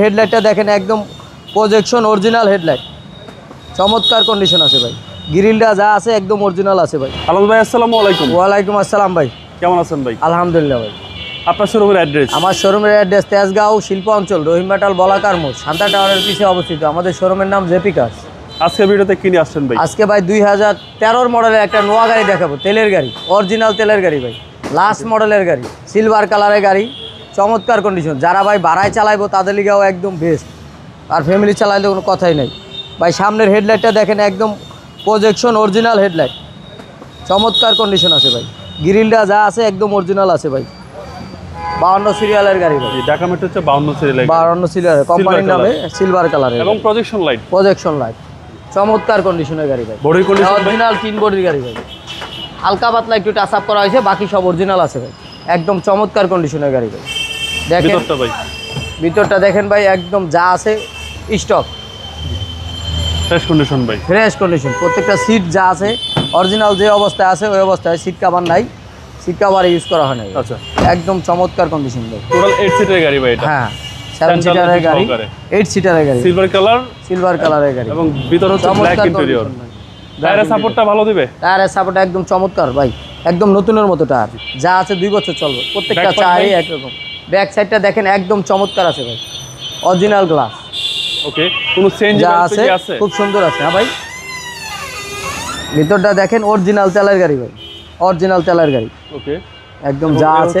হেডলাইটটা দেখেন একদম projection original headlight চমৎকার কন্ডিশন আছে ভাই। গ্রিলটা যা আছে একদম অরিজিনাল আছে ভাই। আলাল ভাই আসসালামু আলাইকুম। ওয়ালাইকুম আসসালাম ভাই। কেমন আছেন ভাই? আলহামদুলিল্লাহ ভাই। আপনার শোরুমের অ্যাড্রেস আমার শোরুমের অ্যাড্রেস তেজগাঁও শিল্প অঞ্চল রহিমবাটাল বলাকার মোড় শান্তা টাওয়ারের পিছিয়ে অবস্থিত। আমাদের শোরুমের নাম জেপি কার্স। আজকে ভিডিওতে কিনে আসছেন ভাই? আজকে ভাই দুই হাজার তেরোর মডেলের একটা নোয়া গাড়ি দেখাবো তেলের গাড়ি অরিজিনাল তেলের গাড়ি ভাই। লাস্ট মডেলের গাড়ি সিলভার কালারের গাড়ি। চমৎকার কন্ডিশন যারা ভাই ভাড়ায় চালাইবো তাদের লিগাও একদম বেস্ট আর ফ্যামিলি চালাইলে কোনো কথাই নেই। ভাই সামনের হেডলাইটটা দেখেন একদম প্রজেকশন অরিজিনাল হেডলাইট চমৎকার কন্ডিশন আছে ভাই। গ্রিলটা যা আছে একদম অরিজিনাল আছে ভাই। বাউন্ন সিরিয়ালের গাড়ি ভাই। ঢাকা মেট্রো হচ্ছে বাউন্ন সিরিয়াল বাউন্ন সিরিয়ালের কোম্পানির নামে সিলভার কালারের এবং প্রজেকশন লাইট প্রজেকশন লাইট চমৎকার কন্ডিশনের গাড়ি ভাই। বডি কন্ডিশন অরিজিনাল তিন বডির গাড়ি ভাই। হালকা পাতলা একটু টাচ আপ করা হয়েছে বাকি সব অরিজিনাল আছে ভাই। একদম চমৎকার কন্ডিশনের গাড়ি ভাই। দেখেন ভিতরটা ভাই। ভিতরটা দেখেন ভাই একদম যা আছে স্টক ফ্রেশ কন্ডিশন ভাই। ফ্রেশ কন্ডিশন প্রত্যেকটা সিট যা আছে অরিজিনাল যে অবস্থায় আছে ওই অবস্থায় সিট কাভার নাই। সিট কাভার ইউজ করা হয় নাই আচ্ছা। একদম চমৎকার কন্ডিশন ভাই। টোটাল এইট সিটের গাড়ি ভাই এটা। হ্যাঁ সিটারের গাড়ি সিটারের সিলভার কালার সিলভার কালারের গাড়ি। এবং ভিতর হচ্ছে ব্ল্যাক ইন্টেরিয়র টায়ারের সাপোর্টটা ভালো দিবে? টায়ারের সাপোর্ট একদম চমৎকার ভাই। একদম নতুনের মতো টায়ার যা আছে দুই বছর চলবে। প্রত্যেকটা চাই একরকম। ব্যাক সাইডটা দেখেন একদম চমৎকার আছে ভাই। অরিজিনাল গ্লাস ওকে কোনো চেঞ্জ যা আছে খুব সুন্দর আছে হ্যাঁ ভাই? ভিতরটা দেখেন অরিজিনাল তেলের গাড়ি ভাই। অরিজিনাল তেলের গাড়ি। ওকে একদম যা আছে।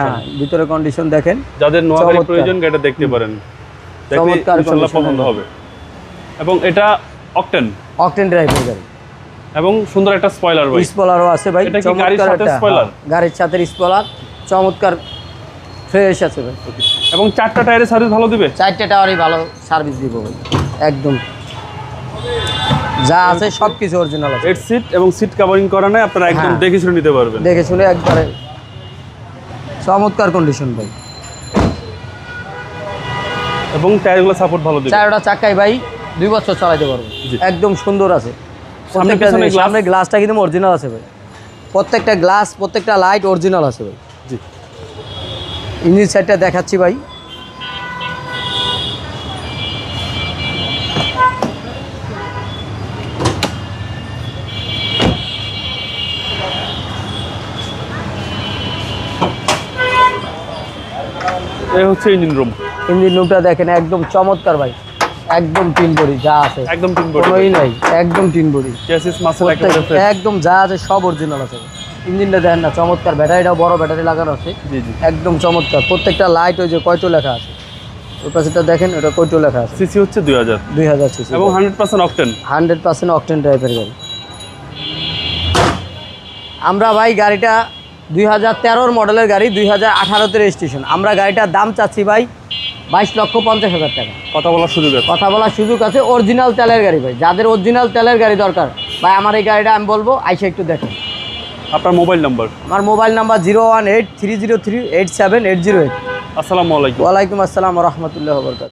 হ্যাঁ ভিতরে কন্ডিশন দেখেন। যাদের নোয়া গাড়ি চমৎকার। প্রয়োজন গাড়িটা দেখতে পারেন। চমৎকার ইনশাআল্লাহ পছন্দ হবে। এবং এটা অকটেন অকটেন ড্রাইভের গাড়ি। এবং সুন্দর একটা স্পয়লার ভাই। স্পলারও আছে ভাই এটা কি গাড়ির সাথে? হ্যাঁ, গাড়ির সাথে স্পলার চমৎকার ফ্রেশ আছে ভাই। এবং চারটা টায়ারের সার্ভিস ভালো দিবে? চারটা টাওয়ারই ভালো সার্ভিস দিব ভাই একদম। যা আছে সব কিছু অরিজিনাল আছে। এইট সিট এবং সিট কাভারিং করা নাই আপনারা একদম হ্যাঁ। দেখে শুনে নিতে পারবেন। দেখে শুনে একবারে চমৎকার কন্ডিশন ভাই। এবং টায়ারগুলো সাপোর্ট ভালো দিবে। চারটা চাকাই ভাই দুই বছর চালাইতে পারব। একদম সুন্দর আছে। সামনে গ্লাসটা কিন্তু অরিজিনাল আছে ভাই। প্রত্যেকটা গ্লাস প্রত্যেকটা লাইট অরিজিনাল আছে ভাই। জি। ইঞ্জিন সাইডটা দেখাচ্ছি ভাই। এই হচ্ছে ইঞ্জিন রুম ইঞ্জিন রুমটা দেখেন একদম চমৎকার ভাই। একদম তিন বড়ি যা আছে। একদম তিন বডি। কোনোই নাই একদম তিন বড়ি। চেসিস মাসেল একেবারে। একদম যা আছে সব অরিজিনাল আছে। ইঞ্জিনটা দেখেন না চমৎকার। ব্যাটারিটাও বড় ব্যাটারি লাগানো আছে। জি জি। একদম চমৎকার। প্রত্যেকটা লাইট ওই যে কয়টো লেখা আছে? ওই পাশেটা দেখেন ওটা কয়টো লেখা আছে? সিসি হচ্ছে দুই হাজার। দুই হাজার সিসি এবং hundred percent octane hundred percent octane টাইপের গাড়ি। আমরা ভাই গাড়িটা দুই হাজার তেরোর মডেলের গাড়ি দুই হাজার আঠারোতে রেজিস্ট্রেশন আমরা গাড়িটার দাম চাচ্ছি ভাই বাইশ লক্ষ পঞ্চাশ হাজার টাকা। কথা বলার সুযোগ আছে। কথা বলার সুযোগ আছে অরিজিনাল তেলের গাড়ি ভাই। যাদের অরিজিনাল তেলের গাড়ি দরকার ভাই আমার এই গাড়িটা আমি বলব আইসে একটু দেখেন। আপনার মোবাইল নাম্বার আমার mobile number zero one eight three zero three eight seven eight zero eight আসসালামু আলাইকুম। ওয়ালাইকুম আসসালাম রহমতুল্লাহ বরকাত